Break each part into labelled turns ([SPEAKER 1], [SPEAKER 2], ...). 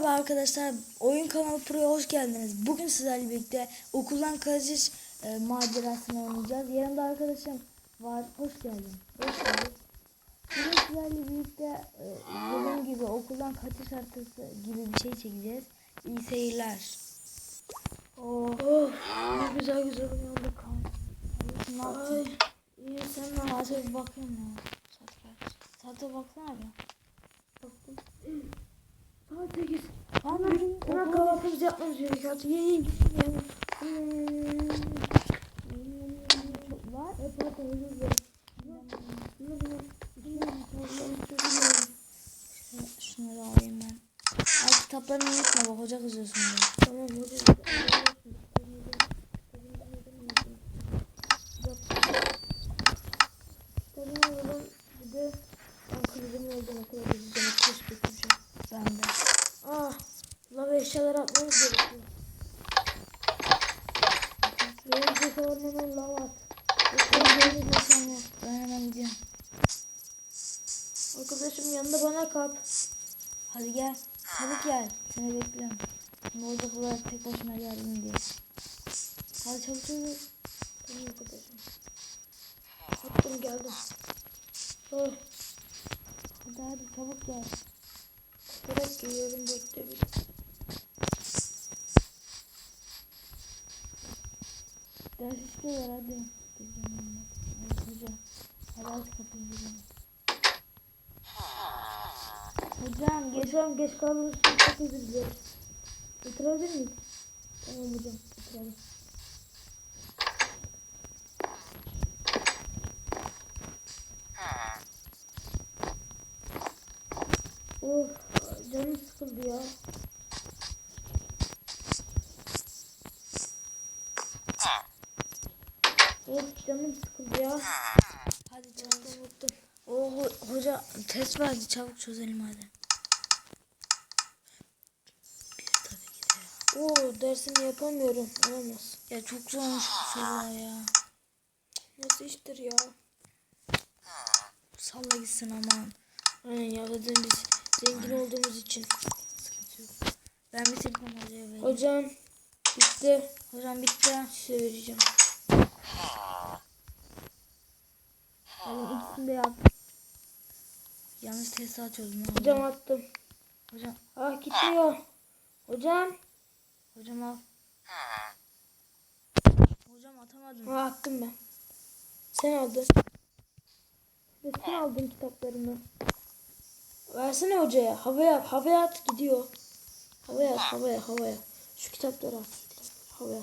[SPEAKER 1] Merhaba arkadaşlar, Oyun Kanalı Pro'ya hoş geldiniz. Bugün sizlerle birlikte okuldan kaçış e, macerasını oynayacağız. Yanımda arkadaşım var, hoş geldin. Hoş geldin. Bugün sizlerle birlikte e, dediğim gibi okuldan kaçış haritası gibi bir şey çekeceğiz. İyi seyirler. Oh, ne güzel güzel uyandık. Ne yaptın?
[SPEAKER 2] İyi sen ne yaptın?
[SPEAKER 1] Bakayım ya. Saate baksana bir. Baktım.
[SPEAKER 2] Saat 8.
[SPEAKER 1] Tamam,
[SPEAKER 2] Hemen
[SPEAKER 1] okul-
[SPEAKER 2] kahvaltımızı yapmamız gerekiyor. Hadi yiyin yiyin. yiyin. Hmm.
[SPEAKER 1] Çok var.
[SPEAKER 2] Hep hadi özür dilerim.
[SPEAKER 1] Şunları alayım ben. Ay kitaplarını unutma bak hoca kızıyor sonra.
[SPEAKER 2] Tamam götüreceğim.
[SPEAKER 1] Ben de.
[SPEAKER 2] Ah, lav eşyalar atmamız gerekiyor. Benim de sorunum lav at.
[SPEAKER 1] Ben hemen gidiyorum.
[SPEAKER 2] Arkadaşım yanında bana kap.
[SPEAKER 1] Hadi gel. Çabuk gel. Seni bekliyorum. Şimdi orada kolay tek başına geldim diye. Hadi çabuk çabuk.
[SPEAKER 2] Tamam arkadaşım. Attım geldim. Oh,
[SPEAKER 1] Hadi hadi çabuk gel.
[SPEAKER 2] bırak giyiyorum bekle bir.
[SPEAKER 1] Ders. Gideceğim yanına. Hadi hoca. Hadi aç kapıyı. Hocam geç.
[SPEAKER 2] Hocam geç için çok özür dileriz. Bitirebilir miyiz? Tamam hocam bitirelim. Of canım sıkıldı ya. Of canım sıkıldı ya.
[SPEAKER 1] Hadi çabuk. Unuttum. O ho- hoca test verdi çabuk çözelim hadi.
[SPEAKER 2] Oo dersimi yapamıyorum. Olamaz.
[SPEAKER 1] Ya çok zormuş bu sorular ya.
[SPEAKER 2] Nasıl iştir ya?
[SPEAKER 1] Salla gitsin aman.
[SPEAKER 2] Aynen ya zaten biz zengin olduğumuz için.
[SPEAKER 1] Sıkıntı yok. Ben bitirdim hocaya vereyim.
[SPEAKER 2] Hocam bitti.
[SPEAKER 1] Hocam bitti.
[SPEAKER 2] Size vereceğim.
[SPEAKER 1] Hadi ikisini de yap. Yanlış atıyordum. ya.
[SPEAKER 2] Hocam attım.
[SPEAKER 1] Hocam,
[SPEAKER 2] Ah gitmiyor. Hocam.
[SPEAKER 1] hocam al. Hocam atamadım.
[SPEAKER 2] Ah attım ben. Sen aldın. Sen aldın kitaplarımı. Versene hocaya. Havaya, havaya at gidiyor. Havaya havaya, havaya. Şu kitapları at. Havaya.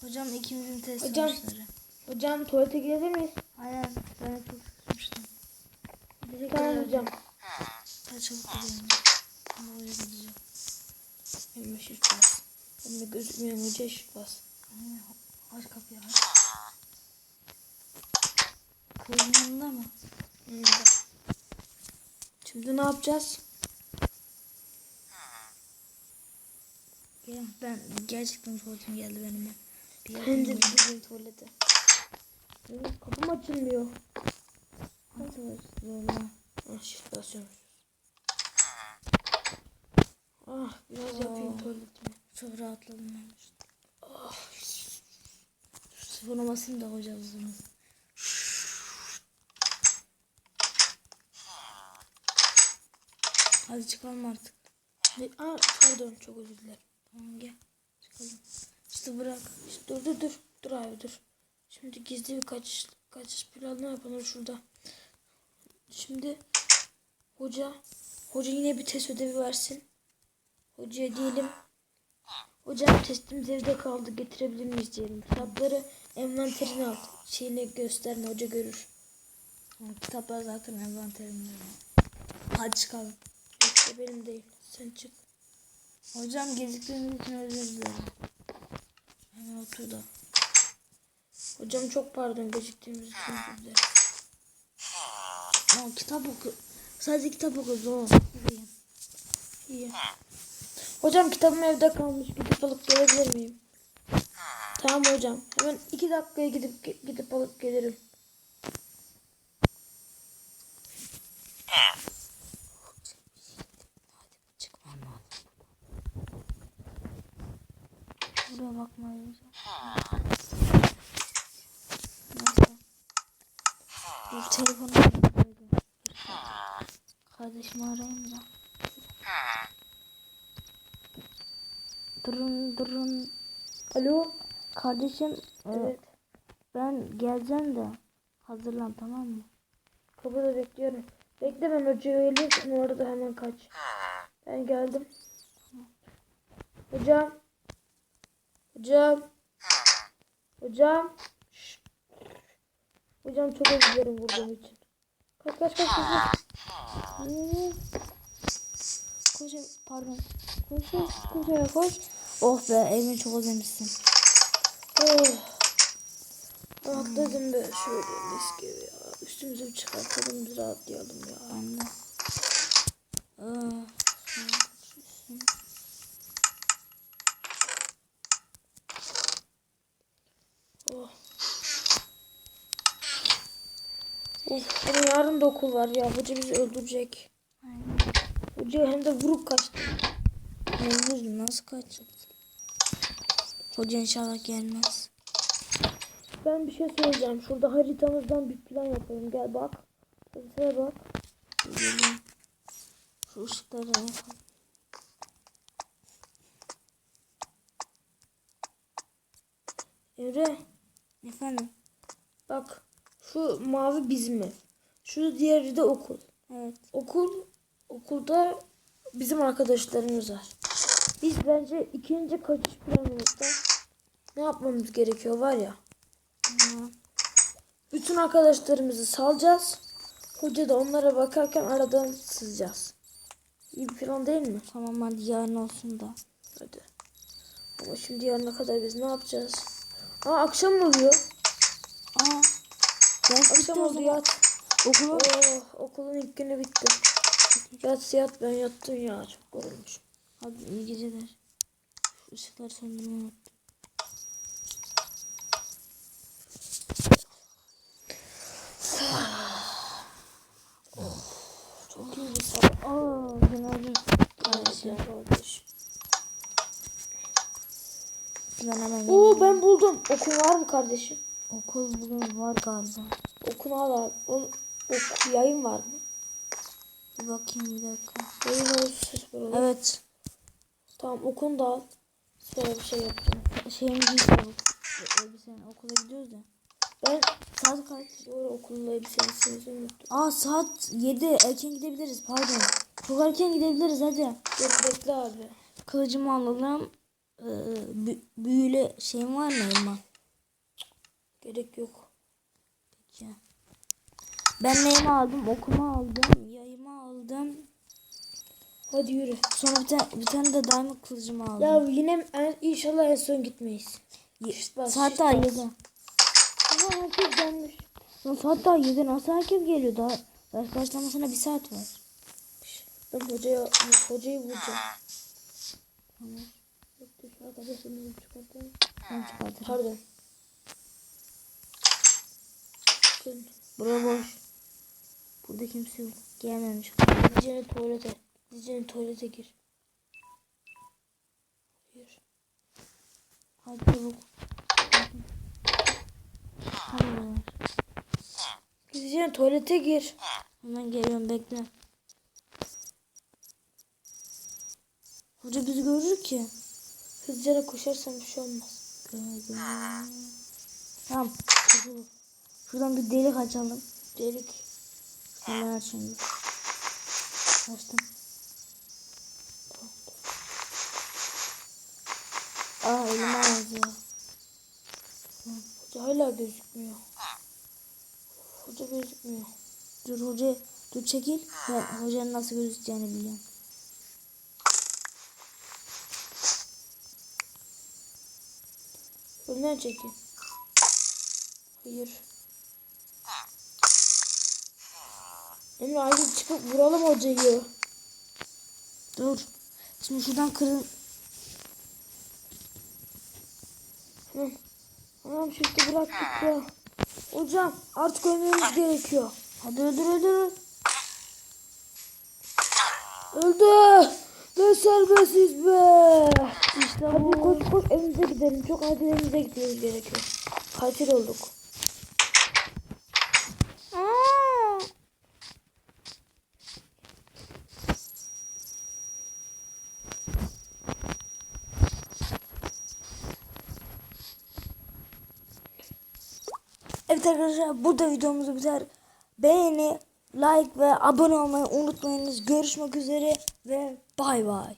[SPEAKER 1] Hocam ikimizin test
[SPEAKER 2] Hocam.
[SPEAKER 1] sonuçları.
[SPEAKER 2] Hocam tuvalete girebilir miyiz?
[SPEAKER 1] Aynen. Ben de çok sıkmıştım.
[SPEAKER 2] Tamam hocam.
[SPEAKER 1] Hadi çabuk gidelim. Ama oraya gideceğim.
[SPEAKER 2] Elime şiş bas. Elime gözükmüyor hoca şiş bas.
[SPEAKER 1] Aç kapıyı aç. Yanında mı?
[SPEAKER 2] Hmm. Şimdi ne yapacağız?
[SPEAKER 1] Gel. Ben gerçekten tuvaletim geldi benim. Bir
[SPEAKER 2] de
[SPEAKER 1] geldi.
[SPEAKER 2] gideyim tuvalete. Kapım açılmıyor.
[SPEAKER 1] Hadi zorla.
[SPEAKER 2] Ah shift basıyormuşuz. Ah biraz yapayım tuvaletimi.
[SPEAKER 1] Çok rahatladım ben. Oh. Sıfırlamasını da hoca o zaman. Hadi çıkalım artık.
[SPEAKER 2] Aa pardon çok özür dilerim.
[SPEAKER 1] Tamam gel. Çıkalım. İşte bırak.
[SPEAKER 2] İşte dur dur dur. Dur abi dur. Şimdi gizli bir kaçış, kaçış planı yapalım şurada. Şimdi hoca hoca yine bir test ödevi versin. Hocaya diyelim. Hocam testimiz evde kaldı getirebilir miyiz diyelim. Kitapları envanterine al. Şeyini gösterme hoca görür.
[SPEAKER 1] Kitaplar zaten envanterimde. Hadi çıkalım.
[SPEAKER 2] Yoksa benim değil. Sen çık.
[SPEAKER 1] Hocam geciktiğiniz için özür dilerim. Hemen otur da.
[SPEAKER 2] Hocam çok pardon geciktiğimiz için sizde.
[SPEAKER 1] Aa, kitap oku. Sadece kitap okuyoruz o. İyi.
[SPEAKER 2] İyi. Hocam kitabım evde kalmış. Gidip alıp gelebilir miyim? Tamam hocam. Hemen iki dakikaya gidip gidip alıp gelirim.
[SPEAKER 1] Buraya bakmayacağım. Telefonu koydum. Kardeşimi arayayım da. Durun durun.
[SPEAKER 2] Alo.
[SPEAKER 1] Kardeşim
[SPEAKER 2] Evet.
[SPEAKER 1] ben geleceğim de hazırlan tamam mı?
[SPEAKER 2] Kapıda bekliyorum. Bekle ben hocayı öyle bu arada hemen kaç. Ben geldim. Hocam. Hocam. Hocam. Hocam çok özür dilerim vurduğum için. Kaç kaç kaç kaç.
[SPEAKER 1] Koş pardon. Koş koş koş koş. Oh be evini çok özlemişsin.
[SPEAKER 2] Oh. Rahatladım be şöyle mis gibi ya. Üstümüzü çıkartalım biz rahatlayalım ya.
[SPEAKER 1] Ben de. Ah,
[SPEAKER 2] Oh. Of, yarın da okul var ya. Hoca bizi öldürecek.
[SPEAKER 1] aynen.
[SPEAKER 2] Hoca hem de vurup kaçtı.
[SPEAKER 1] Öldürdüm nasıl kaçacak? Hoca inşallah gelmez.
[SPEAKER 2] Ben bir şey söyleyeceğim. Şurada haritamızdan bir plan yapalım. Gel bak. Haritaya bak.
[SPEAKER 1] Gelin. Şu ışıkları yapalım.
[SPEAKER 2] Emre
[SPEAKER 1] Efendim?
[SPEAKER 2] bak. Şu mavi bizim ev. Şu diğeri de okul.
[SPEAKER 1] Evet.
[SPEAKER 2] Okul okulda bizim arkadaşlarımız var. Biz bence ikinci kaçış planımızda ne yapmamız gerekiyor var ya.
[SPEAKER 1] Tamam.
[SPEAKER 2] Bütün arkadaşlarımızı salacağız. Hoca da onlara bakarken aradan sızacağız. İyi bir plan değil mi?
[SPEAKER 1] Tamam hadi yarın olsun da.
[SPEAKER 2] Hadi. Ama şimdi yarına kadar biz ne yapacağız? Aa akşam oluyor.
[SPEAKER 1] Aa. Ders
[SPEAKER 2] Akşam oldu yat.
[SPEAKER 1] Okulu.
[SPEAKER 2] Oh, okulun ilk günü bitti. Yat yat ben yattım ya çok yorulmuşum.
[SPEAKER 1] Hadi iyi geceler. Şu ışıkları söndürmeyi unuttum.
[SPEAKER 2] Çok iyi bir sabah.
[SPEAKER 1] Aa günaydın.
[SPEAKER 2] Kardeşim. Kardeş.
[SPEAKER 1] Ben hemen
[SPEAKER 2] Oo ben buldum. Okul var mı kardeşim?
[SPEAKER 1] Okul bugün var galiba.
[SPEAKER 2] Okul al abi. O, ok, yayın var mı?
[SPEAKER 1] Bir bakayım bir dakika.
[SPEAKER 2] Yayın böyle.
[SPEAKER 1] Evet.
[SPEAKER 2] Tamam okunu da al. Sonra bir şey yapacağım.
[SPEAKER 1] Şeyimi giyiyorum. Elbisen okula gidiyoruz da.
[SPEAKER 2] Ben
[SPEAKER 1] Saat kaç?
[SPEAKER 2] doğru okulun elbisesini unuttum.
[SPEAKER 1] Aa saat 7 erken gidebiliriz pardon. Çok erken gidebiliriz hadi.
[SPEAKER 2] Dur bekle abi.
[SPEAKER 1] Kılıcımı alalım. Ee, bü- büyülü şeyim var mı elma?
[SPEAKER 2] Gerek yok.
[SPEAKER 1] Peki. Ben neyimi aldım? Okumu aldım. Yayımı aldım.
[SPEAKER 2] Hadi yürü.
[SPEAKER 1] Sonra bir tane, bir tane de diamond kılıcımı aldım.
[SPEAKER 2] Ya yine en, inşallah en son gitmeyiz.
[SPEAKER 1] Ye-
[SPEAKER 2] şişt bas,
[SPEAKER 1] saat
[SPEAKER 2] şişt
[SPEAKER 1] daha
[SPEAKER 2] bas.
[SPEAKER 1] 7.
[SPEAKER 2] Ama herkes gelmiş.
[SPEAKER 1] Lan saat daha 7. Nasıl herkes geliyor? Daha ders başlamasına bir saat var.
[SPEAKER 2] Ben hocaya, hocayı vuracağım. Bekle şu arkadaşımızı çıkartalım.
[SPEAKER 1] Ben çıkartırım.
[SPEAKER 2] Pardon. Bakın.
[SPEAKER 1] Bura boş. Burada kimse yok. Gelmemiş.
[SPEAKER 2] Diyeceğine tuvalete. Diyeceğine tuvalete gir. Gir.
[SPEAKER 1] Hadi çabuk.
[SPEAKER 2] Diyeceğine tuvalete gir.
[SPEAKER 1] Hemen geliyorum bekle. Hoca bizi görür ki.
[SPEAKER 2] Hızlıca koşarsan bir şey olmaz.
[SPEAKER 1] Gördüm. Tamam. Şuradan bir delik açalım.
[SPEAKER 2] Delik.
[SPEAKER 1] Hemen şimdi. Açtım. Aa elim ağrıyor.
[SPEAKER 2] Hoca hala gözükmüyor. Hoca gözükmüyor.
[SPEAKER 1] Dur hoca dur çekil. Ben hocanın nasıl gözükeceğini biliyorum.
[SPEAKER 2] Önden çekin. Hayır. Emre haydi çıkıp vuralım hocayı.
[SPEAKER 1] Dur. Şimdi şuradan kırın.
[SPEAKER 2] Hı. Anam şifti bıraktık ya. Hocam artık ölmemiz gerekiyor.
[SPEAKER 1] Hadi öldür öldür.
[SPEAKER 2] Öldü.
[SPEAKER 1] Be serbestiz be.
[SPEAKER 2] İşte
[SPEAKER 1] Hadi
[SPEAKER 2] bu.
[SPEAKER 1] koş koş evimize gidelim. Çok acil evimize gitmemiz gerekiyor. Katil olduk. Arkadaşlar burada videomuzu biter. Beğeni, like ve abone olmayı unutmayınız. Görüşmek üzere ve bay bay.